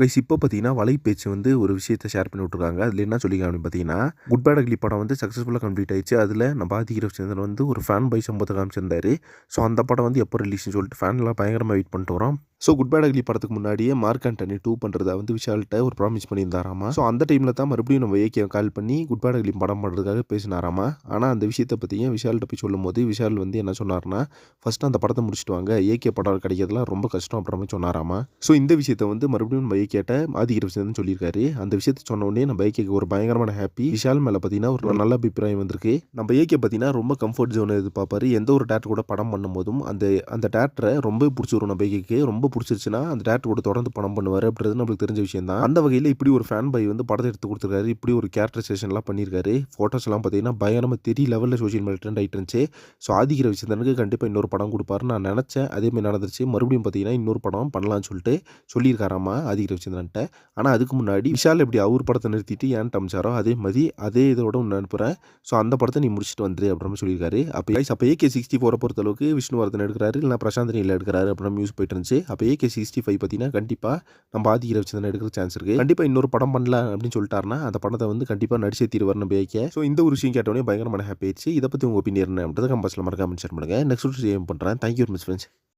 Guys இப்போ பார்த்தீங்கன்னா வலை பேச்சு வந்து ஒரு விஷயத்தை ஷேர் பண்ணி விட்ருக்காங்க அதில் என்ன சொல்லியிருக்காங்க பார்த்தீங்கன்னா குட் பேட் அக்லி படம் வந்து சக்ஸஸ்ஃபுல்லாக கம்ப்ளீட் ஆயிடுச்சு. அதில் நம்ம ஆதிகிர சந்திரன் வந்து ஒரு ஃபேன் பை சம்பவத்தை காமிச்சிருந்தாரு. ஸோ அந்த படம் வந்து எப்போ ரிலீஸ்னு சொல்லிட்டு ஃபேன்லாம் பயங்கரமாக வெயிட் பண்ணிட்டு வரோம் ஸோ குட் பேட் அக்லி படத்துக்கு முன்னாடியே மார்க் ஆண்டனி டூ பண்ணுறதா வந்து விஷால்கிட்ட ஒரு ப்ராமிஸ் பண்ணியிருந்தாராமா? ஸோ அந்த டைமில் தான் மறுபடியும் நம்ம ஏகே கால் பண்ணி குட் பேட் அக்லி படம் பண்ணுறதுக்காக பேசினாராமா? ஆனால் அந்த விஷயத்தை பற்றியும் விஷால்கிட்ட போய் சொல்லும் போது விஷால் வந்து என்ன சொன்னார்னா ஃபஸ்ட்டு அந்த படத்தை முடிச்சுட்டு வாங்க. ஏகே படம் கிடைக்கிறதுலாம் ரொம்ப கஷ்டம் அப்படின்ற மாதிரி சொன்னாராமா? ஸோ இந்த விஷயத்தை வந்து மறுபடியும் நம்ம ஏகேட்ட ஆதிகிற விஷயம் சொல்லியிருக்காரு. அந்த விஷயத்தை சொன்ன உடனே நம்ம ஏகேக்கு ஒரு பயங்கரமான ஹாப்பி விஷால் மேலே பார்த்தீங்கன்னா ஒரு நல்ல அபிப்பிராயம் வந்திருக்கு. நம்ம ஏகே பார்த்தீங்கன்னா ரொம்ப கம்ஃபர்ட் ஜோன் எதிர்பார்ப்பாரு. எந்த ஒரு டேரக்டர் கூட படம் பண்ணும்போதும் அந்த அந்த டேரக்டரை ரொம்ப பிடிச்சிரும் நம்ம ஏகேக்கு ரொம்ப பிடிச்சிருச்சுன்னா அந்த டேரக்டர் கூட தொடர்ந்து படம் பண்ணுவார் அப்படின்றது நம்மளுக்கு தெரிஞ்ச விஷயம் தான் அந்த வகையில் இப்படி ஒரு ஃபேன் பை வந்து படத்தை எடுத்து கொடுத்துருக்காரு. இப்படி ஒரு கேரக்டரைசேஷன்லாம் பண்ணியிருக்காரு. ஃபோட்டோஸ் எல்லாம் பார்த்தீங்கன்னா பயங்கரமாக தெரிய லெவலில் சோஷியல் மீடியா ட்ரெண்ட் ஆகிட்டு இருந்துச்சு. ஸோ ஆதிக்கிற விஷயத்தனுக்கு கண்டிப்பாக இன்னொரு படம் கொடுப்பாரு நான் நினச்சேன். அதேமாதிரி நடந்துருச்சு. மறுபடியும் பார்த்தீங்கன்னா இன்னொரு படம் பண்ணலாம்னு சொல்லிட்டு சொல்லியிருக்காராமா ஆதிக்கிற விஷயந்தன்ட்ட ஆனால் அதுக்கு முன்னாடி விஷால் எப்படி அவர் படத்தை நிறுத்திட்டு ஏன் அமிச்சாரோ அதே மாதிரி அதே இதோட ஒன்று அனுப்புகிறேன் ஸோ அந்த படத்தை நீ முடிச்சுட்டு வந்துரு அப்படின்னு சொல்லியிருக்காரு. அப்போ அப்போ ஏகே சிக்ஸ்டி ஃபோரை பொறுத்தளவுக்கு விஷ்ணுவர்தன் எடுக்கிறாரு இல்லை பிரசாந்த் நீல எடுக்கிறாரு அப்படின்னு நியூஸ் போயிட்டு இருந்துச்சு. அப்போ ஏகே சிக்ஸ்டி ஃபைவ் பார்த்தீங்கன்னா கண்டிப்பாக நம்ம ஆதிகிர தான் எடுக்கிற சான்ஸ் இருக்குது கண்டிப்பாக இன்னொரு படம் பண்ணலாம் அப்படின்னு சொல்லிட்டாருன்னா அந்த படத்தை வந்து கண்டிப்பாக நடிச்சே தீர்வார் நம்ம ஏகே ஸோ இந்த ஒரு விஷயம் கேட்டோடனே பயங்கரமான ஹாப்பி ஆயிடுச்சு. இதை பற்றி உங்கள் ஒப்பீனியன் அப்படின்றத கம்பஸில் மறக்காமல் ஷேர் பண்ணுங்கள் நெக்ஸ்ட் சேம் பண்ணுறேன் தேங்க்யூ மிஸ் ஃப்ரெண்ட்ஸ்